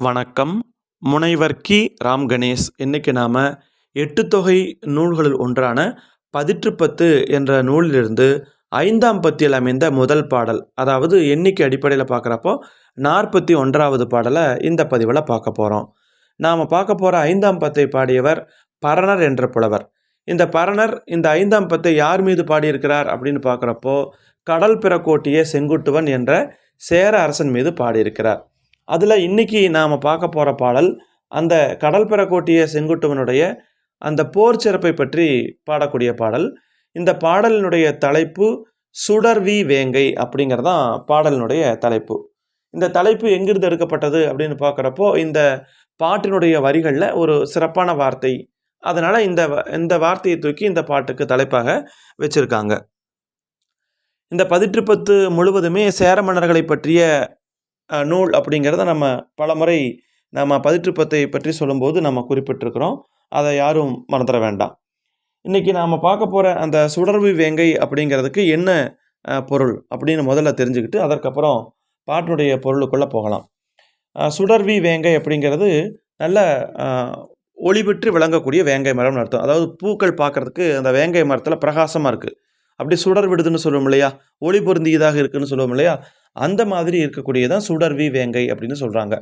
வணக்கம். முனைவர் கி. ராம் கணேஷ். இன்றைக்கி நாம் எட்டு தொகை நூல்களில் ஒன்றான பதிற்றுப்பத்து என்ற நூலிலிருந்து ஐந்தாம் பத்தியில் அமைந்த முதல் பாடல் அதாவது எண்ணிக்கை அடிப்படையில் பார்க்குறப்போ நாற்பத்தி ஒன்றாவது பாடலை இந்த பதிவில் பார்க்க போகிறோம் நாம் பார்க்க போகிற ஐந்தாம் பத்தை பாடியவர் பரணர் என்ற புலவர். இந்த பரணர் இந்த ஐந்தாம் பத்தை யார் மீது பாடியிருக்கிறார் அப்படின்னு பார்க்குறப்போ கடல் பிறக்கோட்டிய செங்குட்டுவன் என்ற சேர அரசன் மீது பாடியிருக்கிறார். அதில் இன்னைக்கு நாம் பார்க்க போகிற பாடல் அந்த கடல் பெறக்கோட்டிய செங்குட்டுவனுடைய அந்த போர் சிறப்பை பற்றி பாடக்கூடிய பாடல். இந்த பாடலினுடைய தலைப்பு சுடர்வி வேங்கை அப்படிங்கிறதான் பாடலினுடைய தலைப்பு. இந்த தலைப்பு எங்கிருந்து எடுக்கப்பட்டது அப்படின்னு பார்க்குறப்போ இந்த பாட்டினுடைய வரிகளில் ஒரு சிறப்பான வார்த்தை. அதனால் இந்த வ- இந்த வார்த்தையை தூக்கி இந்த பாட்டுக்கு தலைப்பாக வச்சுருக்காங்க. இந்த பதிற்றுப்பத்து முழுவதுமே சேர மன்னர்களை பற்றிய நூல் அப்படிங்கிறத நம்ம பலமுறை நம்ம பதிற்றுப்பத்தை பற்றி சொல்லும்போது நம்ம குறிப்பிட்டிருக்கிறோம். அதை யாரும் மறந்துட வேண்டாம். இன்றைக்கி நாம் பார்க்க போகிற அந்த சுடர்வு வேங்கை அப்படிங்கிறதுக்கு என்ன பொருள் அப்படின்னு முதல்ல தெரிஞ்சுக்கிட்டு அதற்கப்புறம் பாட்டினுடைய பொருளுக்குள்ளே போகலாம். சுடர்வி வேங்கை அப்படிங்கிறது நல்ல ஒளிபெற்று விளங்கக்கூடிய வேங்கை மரம்னு அர்த்தம். அதாவது பூக்கள் பார்க்கறதுக்கு அந்த வேங்கை மரத்தில் பிரகாசமாக இருக்குது அப்படி சுடர் விடுதுன்னு சொல்லுவோம் இல்லையா? ஒளி பொருந்தியதாக இருக்குன்னு சொல்லுவோம் இல்லையா? அந்த மாதிரி இருக்கக்கூடியதான் சுடர்வி வேங்கை அப்படின்னு சொல்கிறாங்க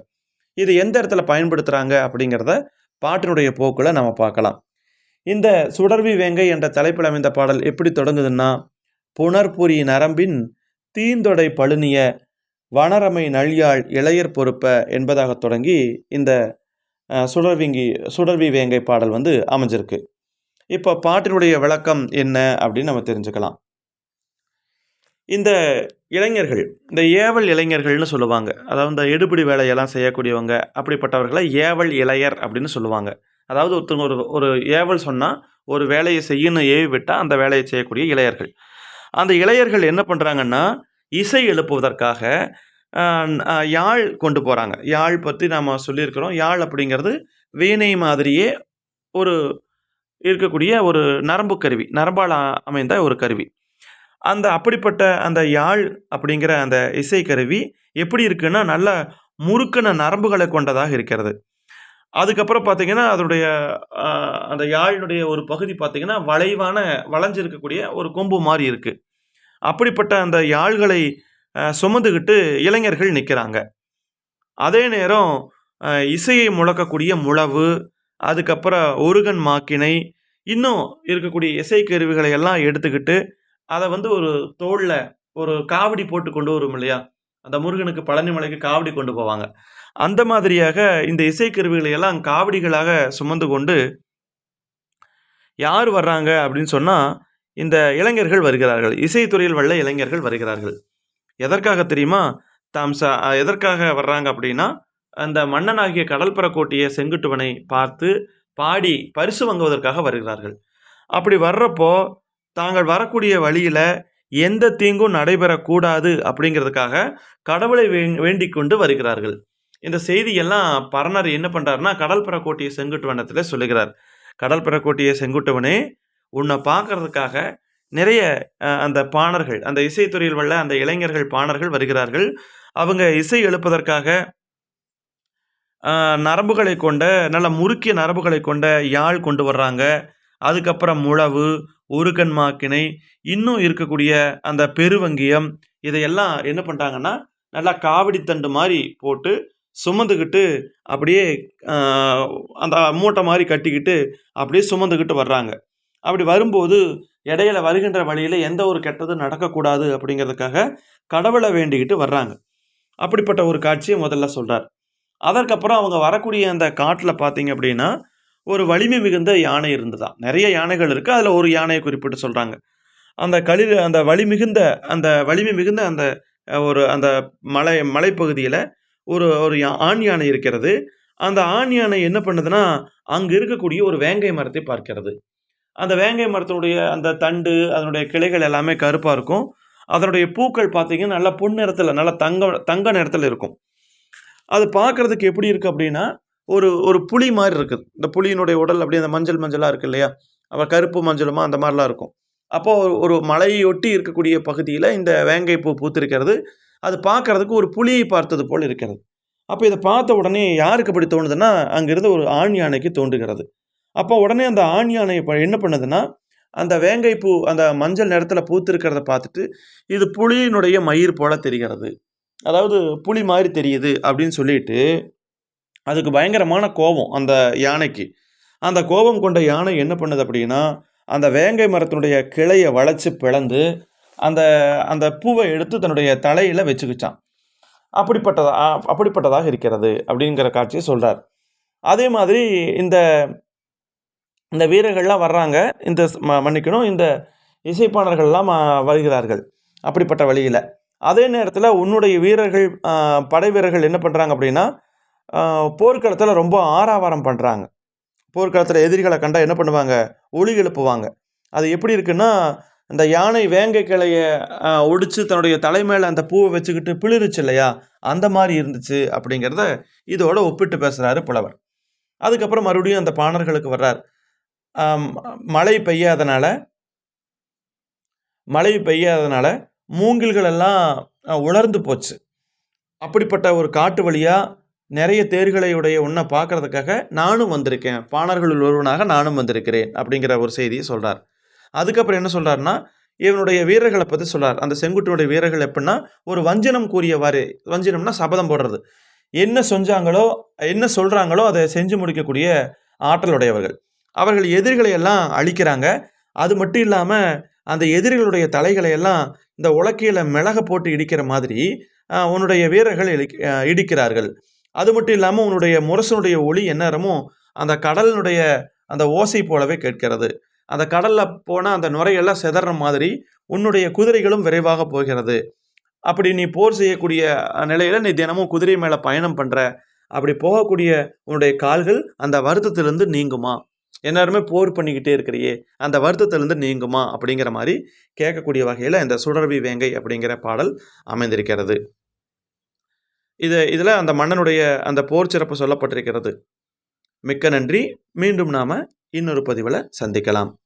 இது எந்த இடத்துல பயன்படுத்துகிறாங்க அப்படிங்கிறத பாட்டினுடைய போக்கில் நம்ம பார்க்கலாம். இந்த சுடர்வி வேங்கை என்ற தலைப்பில் அமைந்த பாடல் எப்படி தொடங்குதுன்னா புனர்புரி நரம்பின் தீந்தொடை பழுனிய வனரமை நழியாள் இளையர் பொறுப்ப என்பதாக தொடங்கி இந்த சுடர்விங்கி சுடர்வி வேங்கை பாடல் வந்து அமைஞ்சிருக்கு. இப்போ பாட்டினுடைய விளக்கம் என்ன அப்படின்னு நம்ம தெரிஞ்சுக்கலாம். இந்த இளைஞர்கள் இந்த ஏவல் இளைஞர்கள்னு சொல்லுவாங்க. அதாவது இந்த எடுபிடி வேலையெல்லாம் செய்யக்கூடியவங்க அப்படிப்பட்டவர்களை ஏவல் இளையர் அப்படின்னு சொல்லுவாங்க. அதாவது ஒருத்தவங்க ஒரு ஒரு ஏவல் சொன்னால் ஒரு வேலையை செய்யணும் ஏவி விட்டால் அந்த வேலையை செய்யக்கூடிய இளையர்கள். அந்த இளையர்கள் என்ன பண்ணுறாங்கன்னா இசை எழுப்புவதற்காக யாழ் கொண்டு போகிறாங்க யாழ் பற்றி நாம் சொல்லியிருக்கிறோம். யாழ் அப்படிங்கிறது வீணை மாதிரியே ஒரு இருக்கக்கூடிய ஒரு நரம்பு கருவி நரம்பால் அமைந்த ஒரு கருவி. அந்த அப்படிப்பட்ட அந்த யாழ் அப்படிங்கிற அந்த இசை கருவி எப்படி இருக்குன்னா நல்ல முறுக்கின நரம்புகளை கொண்டதாக இருக்கிறது. அதுக்கப்புறம் பார்த்தீங்கன்னா அதனுடைய அந்த யாழினுடைய ஒரு பகுதி பார்த்திங்கன்னா வளைவான வளைஞ்சிருக்கக்கூடிய ஒரு கொம்பு மாதிரி இருக்குது அப்படிப்பட்ட அந்த யாழ்களை சுமந்துக்கிட்டு இளைஞர்கள் நிற்கிறாங்க அதே நேரம் இசையை முழக்கக்கூடிய முழவு அதுக்கப்புறம் ஒருகன் மாக்கினை இன்னும் இருக்கக்கூடிய இசைக்கருவிகளை எல்லாம் எடுத்துக்கிட்டு அதை வந்து ஒரு தோளில் ஒரு காவடி போட்டு கொண்டு வரும் இல்லையா? அந்த முருகனுக்கு பழனி மலைக்கு காவடி கொண்டு போவாங்க. அந்த மாதிரியாக இந்த இசைக்கருவிகளை எல்லாம் காவடிகளாக சுமந்து கொண்டு யார் வர்றாங்க அப்படின்னு சொன்னால் இந்த இளைஞர்கள் வருகிறார்கள். இசைத்துறையில் வல்ல இளைஞர்கள் வருகிறார்கள். எதற்காக தெரியுமா? தாம் ச எதற்காக வர்றாங்க அப்படின்னா அந்த மன்னனாகிய கடல் பெறக்கோட்டிய செங்குட்டுவனை பார்த்து பாடி பரிசு வாங்குவதற்காக வருகிறார்கள். அப்படி வர்றப்போ தாங்கள் வரக்கூடிய வழியில் எந்த தீங்கும் நடைபெறக்கூடாது அப்படிங்கிறதுக்காக கடவுளை வே வேண்டிக் கொண்டு வருகிறார்கள். இந்த செய்தியெல்லாம் பரணர் என்ன பண்ணுறாருன்னா கடல் பெறக்கோட்டிய செங்குட்டுவனத்தில் சொல்லுகிறார். கடல் பெறக்கோட்டிய செங்குட்டுவனே உன்னை பார்க்கறதுக்காக நிறைய அந்த பாணர்கள் அந்த இசைத்துறையில் உள்ள அந்த இளைஞர்கள் பாணர்கள் வருகிறார்கள். அவங்க இசை எழுப்பதற்காக நரம்புகளை கொண்ட நல்ல முறுக்கிய நரம்புகளை கொண்ட யாழ் கொண்டு வர்றாங்க. அதுக்கப்புறம் முழவு உருக்கன் மாக்கினை இன்னும் இருக்கக்கூடிய அந்த பெருவங்கியம் இதையெல்லாம் என்ன பண்ணுறாங்கன்னா நல்லா காவடி தண்டு மாதிரி போட்டு சுமந்துக்கிட்டு அப்படியே அந்த மூட்டை மாதிரி கட்டிக்கிட்டு அப்படியே சுமந்துக்கிட்டு வர்றாங்க. அப்படி வரும்போது இடையில வருகின்ற வழியில் எந்த ஒரு கெட்டதும் நடக்கக்கூடாது அப்படிங்கிறதுக்காக கடவுளை வேண்டிக்கிட்டு வர்றாங்க. அப்படிப்பட்ட ஒரு காட்சியை முதல்ல சொல்கிறார் அதற்கப்புறம் அவங்க வரக்கூடிய அந்த காட்டில் பார்த்தீங்க அப்படின்னா ஒரு வலிமை மிகுந்த யானை இருந்ததா? நிறைய யானைகள் இருக்குது அதில் ஒரு யானையை குறிப்பிட்டு சொல்கிறாங்க அந்த களிர் அந்த வலி மிகுந்த அந்த வலிமை மிகுந்த அந்த ஒரு அந்த மலை மலைப்பகுதியில் ஒரு ஒரு யா- ஆண் யானை இருக்கிறது. அந்த ஆண் யானை என்ன பண்ணுதுன்னா அங்கே இருக்கக்கூடிய ஒரு வேங்கை மரத்தை பார்க்கிறது. அந்த வேங்கை மரத்தினுடைய அந்த தண்டு அதனுடைய கிளைகள் எல்லாமே கருப்பாக இருக்கும். அதனுடைய பூக்கள் பார்த்தீங்கன்னா புன் நிறத்தில் நல்லா தங்க தங்க நிறத்தில் இருக்கும். அது பார்க்கறதுக்கு எப்படி இருக்குது அப்படின்னா ஒரு ஒரு புளி மாதிரி இருக்குது. இந்த புளியினுடைய உடல் அப்படியே அந்த மஞ்சள் மஞ்சளாக இருக்குது இல்லையா? அவ கருப்பு மஞ்சளுமா அந்த மாதிரிலாம் இருக்கும். அப்போது ஒரு- ஒரு மலையொட்டி இருக்கக்கூடிய பகுதியில் இந்த வேங்கை பூ பூத்திருக்கிறது. அது பார்க்கறதுக்கு ஒரு புளியை பார்த்தது போல் இருக்கிறது. அப்போ இதை பார்த்த உடனே யாருக்கு அப்படி தோணுதுன்னா அங்கேருந்து ஒரு ஆண் யானைக்கு தோன்றுகிறது. அப்போ உடனே அந்த ஆண் யானை என்ன பண்ணுதுன்னா அந்த வேங்கை பூ அந்த மஞ்சள் நிறத்தில் பூத்திருக்கிறத பார்த்துட்டு இது புலியினுடைய மயிர் போல் தெரிகிறது. அதாவது புலி மாதிரி தெரியுது அப்படின்னு சொல்லிட்டு அதுக்கு பயங்கரமான கோபம் அந்த யானைக்கு. அந்த கோபம் கொண்ட யானை என்ன பண்ணுது அப்படின்னா அந்த வேங்கை மரத்தினுடைய கிளையை வளைச்சி பிளந்து அந்த அந்த பூவை எடுத்து தன்னுடைய தலையில் வச்சுக்கிச்சான். அப்படிப்பட்டதா அப்படிப்பட்டதாக இருக்கிறது அப்படிங்கிற காட்சியை சொல்கிறார் அதே மாதிரி இந்த இந்த வீரர்கள்லாம் வர்றாங்க இந்த ம- மன்னிக்கணும் இந்த இசைப்பாளர்கள்லாம் வருகிறார்கள் அப்படிப்பட்ட வழியில். அதே நேரத்தில் உன்னுடைய வீரர்கள் படை வீரர்கள் என்ன பண்ணுறாங்க அப்படின்னா போர்க்களத்தில் ரொம்ப ஆறாவாரம் பண்ணுறாங்க போர்க்களத்தில் எதிரிகளை கண்டால் என்ன பண்ணுவாங்க? ஒளி எழுப்புவாங்க. அது எப்படி இருக்குன்னா இந்த யானை வேங்கை கிளையை ஒடிச்சு தன்னுடைய தலைமையில் அந்த பூவை வச்சுக்கிட்டு பிளிருச்சு இல்லையா? அந்த மாதிரி இருந்துச்சு அப்படிங்கிறத இதோட ஒப்பிட்டு பேசுகிறாரு புலவர். அதுக்கப்புறம் மறுபடியும் அந்த பாணர்களுக்கு வர்றார். மழை பெய்யாதனால மழை பெய்யாதனால மூங்கில்கள் எல்லாம் உலர்ந்து போச்சு. அப்படிப்பட்ட ஒரு காட்டு வழியாக நிறைய தேர்களை உடைய உன்னை பார்க்கறதுக்காக நானும் வந்திருக்கேன். பாணர்களுள் ஒருவனாக நானும் வந்திருக்கிறேன் அப்படிங்கிற ஒரு செய்தியை சொல்கிறார் அதுக்கப்புறம் என்ன சொல்கிறாருன்னா இவனுடைய வீரர்களை பற்றி சொல்கிறார் அந்த செங்குட்டினுடைய வீரர்கள் எப்படின்னா ஒரு வஞ்சனம் கூறியவாறு வஞ்சனம்னா சபதம் போடுறது. என்ன செஞ்சாங்களோ என்ன சொல்கிறாங்களோ அதை செஞ்சு முடிக்கக்கூடிய ஆற்றலுடையவர்கள். அவர்கள் எதிரிகளை எல்லாம் அழிக்கிறாங்க. அது மட்டும் இல்லாமல் அந்த எதிரிகளுடைய தலைகளை எல்லாம் இந்த உலக்கையில் மிளக போட்டு இடிக்கிற மாதிரி உன்னுடைய வீரர்கள் இடிக்கிறார்கள். அது மட்டும் இல்லாமல் உன்னுடைய முரசனுடைய ஒளி எந்நேரமும் அந்த கடலினுடைய அந்த ஓசை போலவே கேட்கிறது. அந்த கடலில் போனால் அந்த நுரையெல்லாம் சிதற மாதிரி உன்னுடைய குதிரைகளும் விரைவாக போகிறது. அப்படி நீ போர் செய்யக்கூடிய நிலையில் நீ தினமும் குதிரை மேலே பயணம் பண்ணுற அப்படி போகக்கூடிய உன்னுடைய கால்கள் அந்த வருத்தத்திலிருந்து நீங்குமா? எல்லாருமே போர் பண்ணிக்கிட்டே இருக்கிறியே அந்த வருத்தத்திலிருந்து நீங்குமா? அப்படிங்கிற மாதிரி கேட்கக்கூடிய வகையில் இந்த சுடர்வி வேங்கை அப்படிங்கிற பாடல் அமைந்திருக்கிறது. இது இதில் அந்த மன்னனுடைய அந்த போர் சிறப்பு சொல்லப்பட்டிருக்கிறது. மிக்க நன்றி. மீண்டும் நாம் இன்னொரு பதிவில் சந்திக்கலாம்.